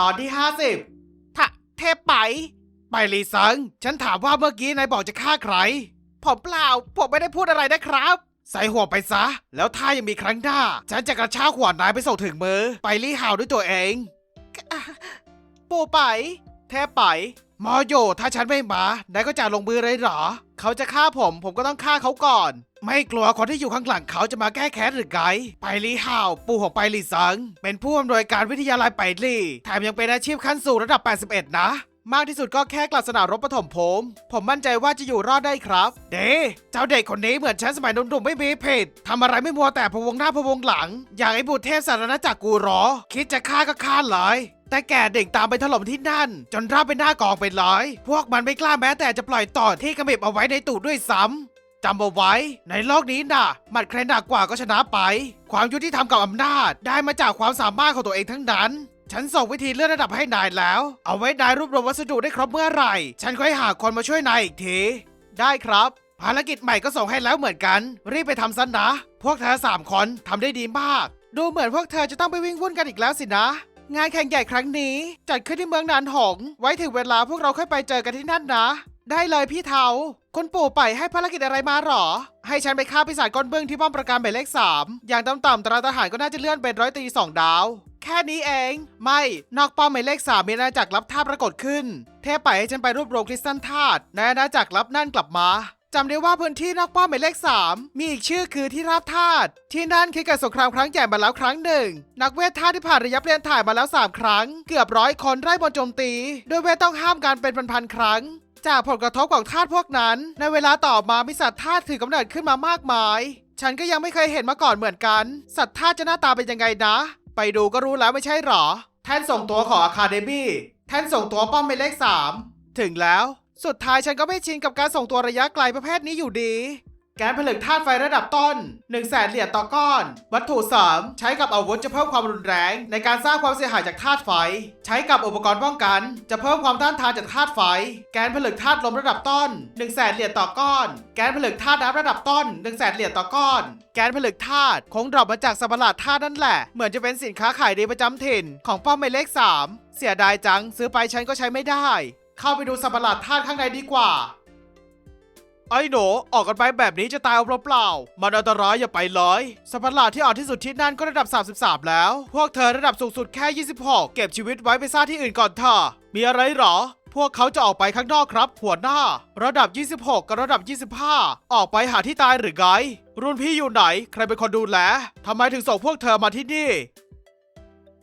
ตอนที่50ทะเทพไป ไปลีซัง ฉันถามว่าเมื่อกี้นายบอกจะฆ่าใคร ผมเปล่า ผมไม่ได้พูดอะไรนะครับ ใส่หัวไปซะ แล้วถ้ายังมีครั้งหน้า ฉันจะกระชากหัวนายไปส่งถึงมือ ไปลี่หาวด้วยตัวเอง ปูไป เทพไป มอโย ถ้าฉันไม่มานายก็จะลงมือเลยเหรอ เขาจะฆ่าผม ผมก็ต้องฆ่าเขาก่อน ไม่กลัวคนที่อยู่ข้างหลังเขาจะมาแก้แค้นหรือไงไปลี่ฮาวปู่ของไปลี่ซัง เป็นผู้อำนวยการวิทยาลัยไปลี่แถมยังเป็นอาชีพขั้นสูงระดับ 81 นะ มากที่สุดก็แค่กลับสนามรบปฐมภูมิผมมั่นใจว่าจะอยู่รอดได้ครับ เด้เจ้าเด็กคนนี้เหมือนฉันสมัยหนุ่มๆไม่มีผิดทำอะไรไม่มัวแต่พวงหน้าพวงหลัง อยากให้บุตรเทพสารณจักรกูหรอ คิดจะฆ่าก็ฆ่าเลยแต่แกเด็กตามไปถล่มที่นั่น จนราบเป็นหน้ากองไปเลย พวกมันไม่กล้าแม้แต่จะปล่อยต่อที่กระเบิบเอาไว้ในตูดด้วยซ้ำ จำเอาไว้ ในโลกนี้น่ะหมัดใครหนักกว่าก็ชนะไป ความยุติธรรมกับอำนาจ ได้มาจากความสามารถของตัวเองทั้งนั้น ฉันส่งวิธีเลื่อนระดับให้นายแล้ว เอาไว้นายรวบรวมวัสดุได้ครบเมื่อไหร่ ฉันค่อยหาคนมาช่วยนายอีกที ได้ครับ ภารกิจใหม่ก็ส่งให้แล้วเหมือนกัน รีบไปทำซะนะ พวกเธอสามคนทำได้ดีมาก ดูเหมือนพวกเธอจะต้องไปวิ่งวุ่นกันอีกแล้วสินะ งานแข่งใหญ่ครั้งนี้ จัดขึ้นที่เมืองนานหง ไว้ถึงเวลาพวกเราค่อยไปเจอกันที่นั่นนะ ได้เลยพี่เทาคุณปู่ไปให้ภารกิจอะไรมาหรอ ให้ฉันไปฆ่าปีศาจก้นเบื้องที่ป้อมประการหมายเลขสามอย่างต่ำๆตราทหารก็น่าจะเลื่อนเป็นร้อยตรีสองดาว แค่นี้เอง ไม่ นอกป้อมหมายเลขสามมีอาณาจักรรับท่าปรากฏขึ้น เทพไปให้ฉันไปรวบรวมคริสตัลธาตุในอาณาจักรรับนั่นกลับมา จำได้ว่าพื้นที่นอกป้อมหมายเลขสามมีอีกชื่อคือที่ราบธาตุที่นั่นเคยเกิดสงครามครั้งใหญ่มาแล้วครั้งหนึ่ง นักเวทธาตุที่ผ่านระยะเปลี่ยนถ่ายมาแล้ว 3 ครั้ง เกือบร้อยคนไร่บนโจมตี โดยเวทต้องห้ามการเป็นพันๆครั้งจากผลกระทบของธาตุพวกนั้น ในเวลาต่อมามีสัตว์ธาตุถือกำเนิดขึ้นมามากมาย ฉันก็ยังไม่เคยเห็นมาก่อนเหมือนกัน สัตว์ธาตุจะหน้าตาเป็นยังไงนะ ไปดูก็รู้แล้วไม่ใช่หรอ แท่นส่งตัวของอะคาเดมี่ แท่นส่งตัวป้อมหมายเลขสามถึงแล้ว สุดท้ายฉันก็ไม่ชินกับการส่งตัวระยะไกลประเภทนี้อยู่ดี แก๊สผลึกธาตุไฟระดับต้น1 0 0 0 0แสนเหรียญต่อก้อน วัตถุเสริมใช้กับอาวุธจะเพิ่มความรุนแรง ในการสร้างความเสียหายจากธาตุไฟ ใช้กับอุปกรณ์ป้องกัน จะเพิ่มความต้านทานจากธาตุไฟ แก๊สผลึกธาตุลมระดับต้น1 0 0 0 0แสนเหรียญต่อก้อน แก๊สผลึกธาตุน้ำระดับต้น1 0 0 0 0แสนเหรียญต่อก้อน แก๊สผลึกธาตุคงดรอปมาจากสัตว์ประหลาดธาตุนั่นแหละ เหมือนจะเป็นสินค้าขายดีประจำถิ่นของป้อมหมายเลข3เสียดายจังซื้อไปฉันก็ใช้ไม่ได้ เข้าไปดูสัตว์ประหลาดธาตุข้างในดีกว่า ไอ้หนูออกกันไปแบบนี้จะตายเอาเปล่าๆ มันอันตรายอย่าไปเลยสัตว์ประหลาดที่อ่อนที่สุดที่นั่นก็ระดับ 33 แล้ว พวกเธอระดับสูงสุดแค่ 26 เก็บชีวิตไว้ไปซ่าที่อื่นก่อนเถอะ มีอะไรหรอ พวกเขาจะออกไปข้างนอกครับ หัวหน้า ระดับ 26 กับระดับ 25 ออกไปหาที่ตายหรือไง รุ่นพี่อยู่ไหน ใครเป็นคนดูแลทำไมถึงส่งพวกเธอมาที่นี่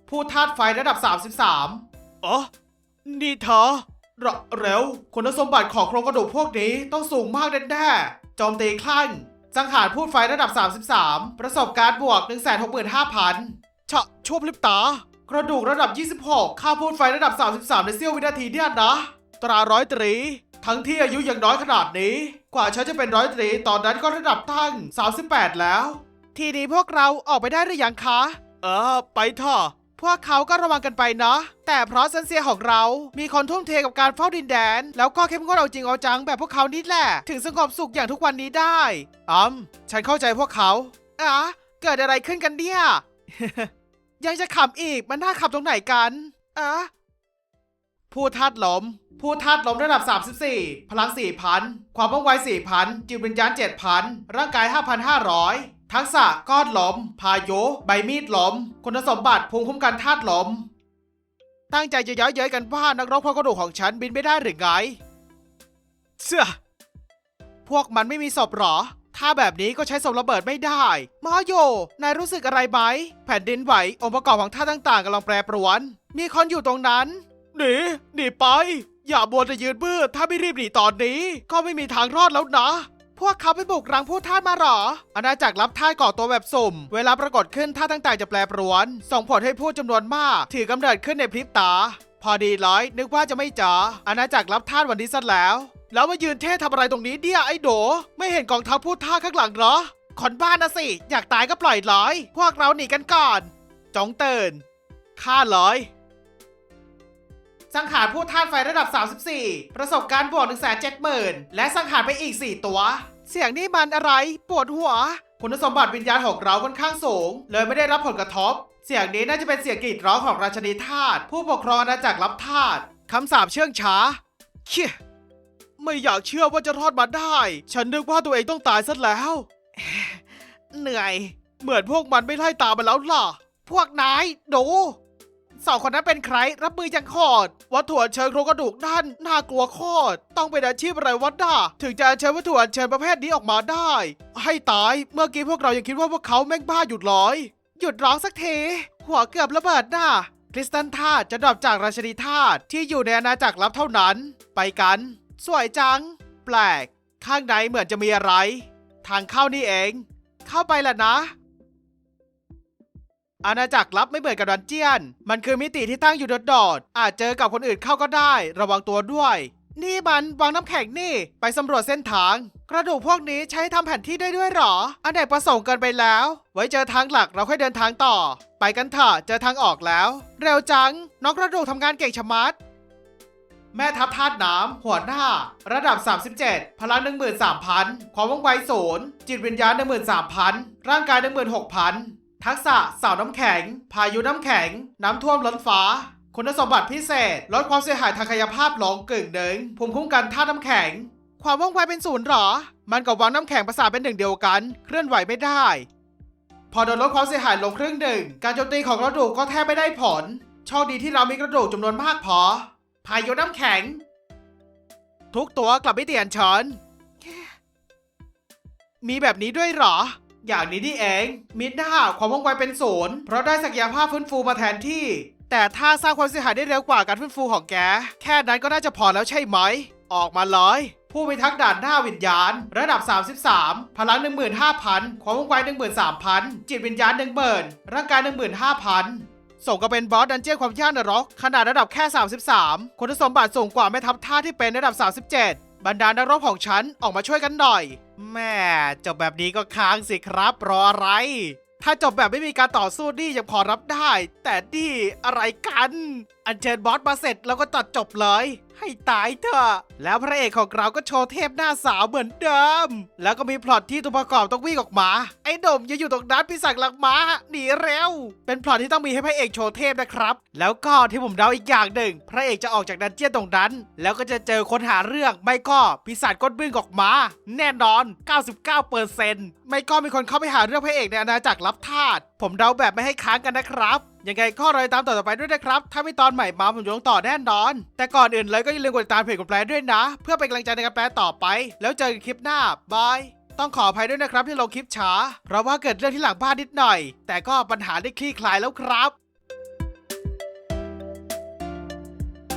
ผู้ธาตุไฟระดับ 33 อ๋อ นี่เธอ เรเร็วคุณสมบัติของโครงกระดูกพวกนี้ต้องสูงมากแน่ๆโจมตีคลั่ง สังหารพูดไฟระดับ 33 ประสบการณ์บวก 165,000ชะชั่วพลิบตา กระดูกระดับ 26 ค่าพูดไฟระดับ 33 ในเสี้ยววินาทีเนี่ยนะ ตราร้อยตรี ทั้งที่อายุยังน้อยขนาดนี้ กว่าฉันจะเป็นร้อยตรี ตอนนั้นก็ระดับตั้ง 38 แล้ว ทีนี้พวกเราออกไปได้หรือยังคะ เออ ไปเถอะ พวกเขาก็ระวังกันไปเนาะแต่เพราะเซนเซียของเรา มีคนทุ่มเทกับการเฝ้าดินแดน แล้วก็เข้มงวดเอาจริงเอาจังแบบพวกเขานี่แหละ ถึงสงบสุขอย่างทุกวันนี้ได้อืมฉันเข้าใจพวกเขาอะเกิดอะไรขึ้นกันเนี่ย ยังจะขำอีกมันน่าขำตรงไหนกันอะผู้ธาตุลม ผู้ธาตุลมระดับ 34 พลัง 4,000 ความว่องไว 4,000 จิตวิญญาณ 7,000 ร่างกาย 5,500 ทักษะก้อนลอม พายุใบมีดหลอม คุณสมบัติภูมิคุ้มกันธาตุหลอม ตั้งใจจะเย้อยเย้ยกันว่านักรบพอกระดูกของฉันบินไม่ได้หรือไงเชื่อพวกมันไม่มีศพหรอ ถ้าแบบนี้ก็ใช้ศพระเบิดไม่ได้มาโย นายรู้สึกอะไรไหม แผ่นดินไหว องค์ประกอบของธาตุต่างๆกำลังแปรปรวน มีคนอยู่ตรงนั้น หนี หนีไป อย่าบัวแต่ยืนบื้อ ถ้าไม่รีบหนีตอนนี้ ก็ไม่มีทางรอดแล้วนะ พวกเขาไปบุกรังผู้ท่าสมาหรอ อาณาจักรรับท่าสก่อตัวแบบสุ่ม เวลาปรากฏขึ้นท่าต่างๆจะแปรปรวน ส่งผลให้ผู้จำนวนมาก ถือกำเนิดขึ้นในพริบตา พอดีร้อย นึกว่าจะไม่เจออาณาจักรรับท่าสวันนี้ซะแล้ว แล้วมายืนเท่ทำอะไรตรงนี้เดียไอ้โด ไม่เห็นกองทัพพูดท่าข้างหลังหรอคนบ้านนะสิ อยากตายก็ปล่อยร้อย พวกเราหนีกันก่อน จงเตือนฆ่าร้อย สังหารผู้ท่านไฟระดับ 34 ประสบการณ์บวก 170,000 และสังหารไปอีก 4 ตัว เสียงนี่มันอะไร ปวดหัว คุณสมบัติวิญญาณของเราค่อนข้างสูง เลยไม่ได้รับผลกระทบสียงนี้น่าจะเป็นเสียงกรีดร้องของราชนีทาสผู้ปกครองอาณาจักรรับทาสคำสาปเชื่องช้าเชี่ยไม่อยากเชื่อว่าจะรอดมาได้ ฉันนึกว่าตัวเองต้องตายซะแล้ว เหนื่อย เหมือนพวกมันไม่ไล่ตามมาแล้วล่ะ พวกนายดู สองคนนั้นเป็นใครรับมือยังโคตรวัตถุอัญเชิญโครงกระดูกนั่นน่ากลัวโคตรต้องเป็นอาชีพอะไรวะด่าถึงจะเชิญวัตถุอัญเชิญประเภทนี้ออกมาได้ ให้ตายเมื่อกี้พวกเรายังคิดว่าพวกเขาแม่งบ้าหยุดร้อย หยุดร้องสักทีหัวเกือบระเบิดน่ะคริสตันธาตุจะดรอปจากราชนีธาตุที่อยู่ในอาณาจักรลับเท่านั้น ไปกัน สวยจัง แปลก ข้างในเหมือนจะมีอะไร ทางเข้านี่เอง เข้าไปแหละนะ อาณาจักรลับไม่เหมือนกับดันเจียน มันคือมิติที่ตั้งอยู่โดดๆ อาจเจอกับคนอื่นเข้าก็ได้ ระวังตัวด้วย นี่มันวางน้ำแข็งนี่ ไปสำรวจเส้นทาง กระดูกพวกนี้ใช้ทำแผนที่ได้ด้วยหรอ อันไหนประสงค์เกินไปแล้ว ไว้เจอทางหลักเราค่อยเดินทางต่อ ไปกันเถอะเจอทางออกแล้ว เร็วจัง น้องกระดูกทำงานเก่งชะมัด แม่ทัพธาตุน้ำหัวหน้า ระดับ 37 พลัง13,000 ความว่องไวศูนย์จิตวิญญาณ13,000 ร่างกาย16,000 ทักษะเสาน้ำแข็ง พายุน้ำแข็ง น้ำท่วมล้นฟ้า คุณสมบัติพิเศษ ลดความเสียหายทางกายภาพลงกึ่งหนึ่งภูมิคุ้มกันธาตุน้ำแข็ง ความว่องไวเป็นศูนย์หรอ มันกับวางน้ำแข็งประสานเป็นหนึ่งเดียวกัน เคลื่อนไหวไม่ได้ พอโดนลดความเสียหายลงครึ่งหนึ่ง การโจมตีของกระดูกก็แทบไม่ได้ผล โชคดีที่เรามีกระดูกจำนวนมากพอ พายุน้ำแข็ง ทุกตัวกลับไม่เตียนเชิญมีแบบนี้ด้วยหรอ อย่างนี้นี่เอง มิดหน้าความว่องไวเป็นศูนย์เพราะได้ศักยภาพฟื้นฟูมาแทนที่ แต่ถ้าสร้างความเสียหายได้เร็วกว่าการฟื้นฟูของแก แค่นั้นก็น่าจะพอแล้วใช่ไหม ออกมาเลยผู้พิทักษ์ด่านหน้าวิญญาณ ระดับ 33 พลัง 15,000 ความว่องไว 13,000 จิตวิญญาณ10,000ร่างกาย 15,000ส่งก็เป็นบอสดันเจี้ยนความยากนรกขนาดระดับแค่ 33 คุณสมบัติสูงกว่าแม่ทัพท่าที่เป็นระดับ 37 บรรดานักรบของฉันออกมาช่วยกันหน่อย แม่จบแบบนี้ก็ค้างสิครับ รออะไร ถ้าจบแบบไม่มีการต่อสู้นี่ยังพอรับได้ แต่นี่อะไรกัน อันเชิญบอสมาเสร็จแล้วก็ตัดจบเลย ให้ตายเถอะ แล้วพระเอกของเราก็โชว์เทพหน้าสาวเหมือนเดิม แล้วก็มีพล็อตที่ตัวประกอบต้องวิ่งออกมา ไอ้หนุ่มอย่าอยู่ตรงนั้นพี่สั่งหลังมาหนีเร็ว เป็นพล็อตที่ต้องมีให้พระเอกโชว์เทพนะครับ แล้วก็ที่ผมเดาอีกอย่างหนึ่ง พระเอกจะออกจากดันเจี้ยนตรงนั้น แล้วก็จะเจอคนหาเรื่องไม่ก็ปีศาจก้นบึ้งออกมา แน่นอน 99%ไม่ก็มีคนเข้าไปหาเรื่องพระเอกในอาณาจักรลับทาสผมเดาแบบไม่ให้ค้างกันนะครับ ยังไงก็รอติดตามต่อต่อไปด้วยนะครับ ถ้ามีตอนใหม่มาผมจะลงต่อแน่นอน แต่ก่อนอื่นเลยก็อย่าลืมกดติดตามเพจของแปลด้วยนะ เพื่อเป็นกำลังใจในการแปลต่อไป แล้วเจอกันคลิปหน้าบายต้องขออภัยด้วยนะครับที่ลงคลิปช้า เพราะว่าเกิดเรื่องที่หลังบ้านนิดหน่อย แต่ก็ปัญหาได้คลี่คลายแล้วครับ